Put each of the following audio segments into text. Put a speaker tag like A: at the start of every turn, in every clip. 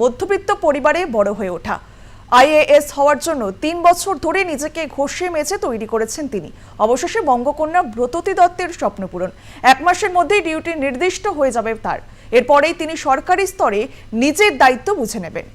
A: মধ্যবিত্ত পরিবারে বড় হয়ে ওঠা। আইএএস হওয়ার জন্য তিন বছর ধরে নিজেকে ঘষে মেজে তৈরি করেছেন তিনি। অবশেষে বঙ্গকন্যা ব্রততী দত্তের স্বপ্ন পূরণ। এক মাসের মধ্যেই ডিউটি নির্দিষ্ট হয়ে যাবে তার। এরপরেই তিনি সরকারি স্তরে নিজের দায়িত্ব বুঝে নেবেন।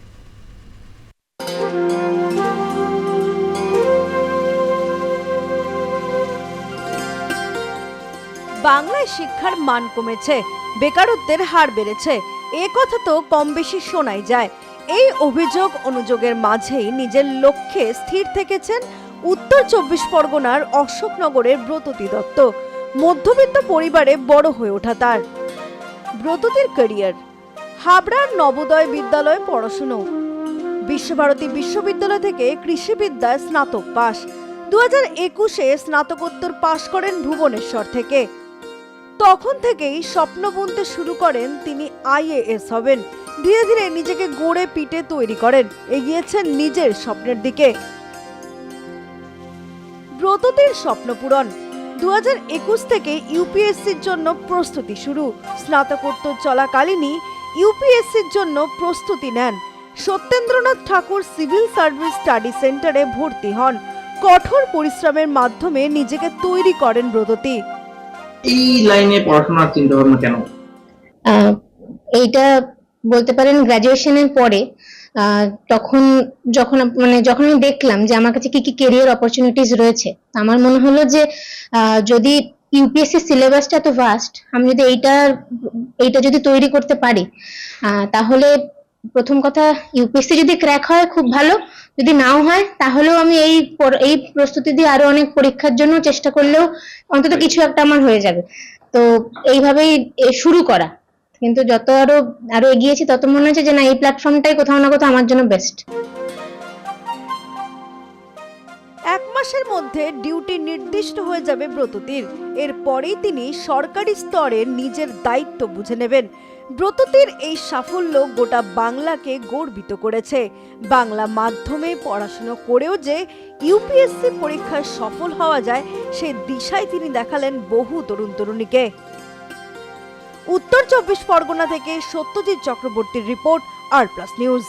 B: বাংলায় শিক্ষার মান কমেছে, বেকারত্বের হার বেড়েছে। এ কথা তো কম বেশি শোনাই যায়। এই অভিযোগ অনুযোগের মাঝেই নিজের লক্ষ্যে স্থির থেকেছেন উত্তর চব্বিশ পরগনার অশোকনগরের ব্রততী দত্ত মধ্যবিত্ত পরিবারে বড় হয়ে ওঠা তার। ব্রততীর ক্যারিয়ার, হাবড়ার নবোদয় বিদ্যালয়ে পড়াশুনো। বিশ্বভারতী বিশ্ববিদ্যালয় থেকে কৃষিবিদ্যায় স্নাতক পাশ। দু হাজার একুশে স্নাতকোত্তর পাশ করেন ভুবনেশ্বর থেকে। তখন থেকেই স্বপ্ন বুনতে শুরু করেন তিনি আইএএস হবেন। ধীরে ধীরে নিজেকে গড়ে পিটে তৈরি করেন, এগিয়েছেন নিজের স্বপ্নের দিকে। ব্রততীর স্বপ্ন পূরণ। দু থেকে ইউপিএসসির জন্য প্রস্তুতি শুরু। স্নাতকোত্তর চলাকালীনই ইউপিএসসির জন্য প্রস্তুতি নেন। Satyendranath Thakur civil service study সেন্টারে ভর্তি হন। কঠোর পরিশ্রমের মাধ্যমে নিজেকে তৈরি করেন ব্রততী।
C: এই লাইনে পড়াশোনার চিন্তা ভাবনা কেন
D: এইটা বলতে পারেন গ্রাজুয়েশনের পরে তখন যখন মানে যখন আমি দেখলাম যে আমার কাছে কি কি কেরিয়ার অপরচুনিটিস রয়েছে, আমার মনে হলো যে যদি ইউপিএসসি সিলেবাসটা এত ভাস্ট আমি যদি এইটা এইটা যদি তৈরি করতে পারি তাহলে প্রথম কথা ইউপিএসসি যদি ক্র্যাক হয় খুব ভালো। যদি নাও হয় তাহলেও আমি এই এই প্রস্তুতি দিয়ে আরও অনেক পরীক্ষার জন্য চেষ্টা করলেও অন্তত কিছু একটা আমার হয়ে যাবে। তো এইভাবেই শুরু করা। কিন্তু যত আরও আরও এগিয়েছি তত মনে হচ্ছে যে না এই প্ল্যাটফর্মটাই কোথাও না কোথাও আমার জন্য বেস্ট
B: এক মাসের মধ্যে ডিউটি নির্দিষ্ট হয়ে যাবে ব্রততীর। এরপরেই তিনি সরকারি স্তরে নিজের দায়িত্ব বুঝে নেবেন। ব্রততীর এই সাফল্য গোটা বাংলাকে গর্বিত করেছে। বাংলা মাধ্যমে পড়াশুনো করেও যে ইউপিএসসি পরীক্ষায় সফল হওয়া যায়, সে দিশায় তিনি দেখালেন বহু তরুণ তরুণীকে। উত্তর চব্বিশ পরগনা থেকে সত্যজিৎ চক্রবর্তীর রিপোর্ট আর প্লাস নিউজ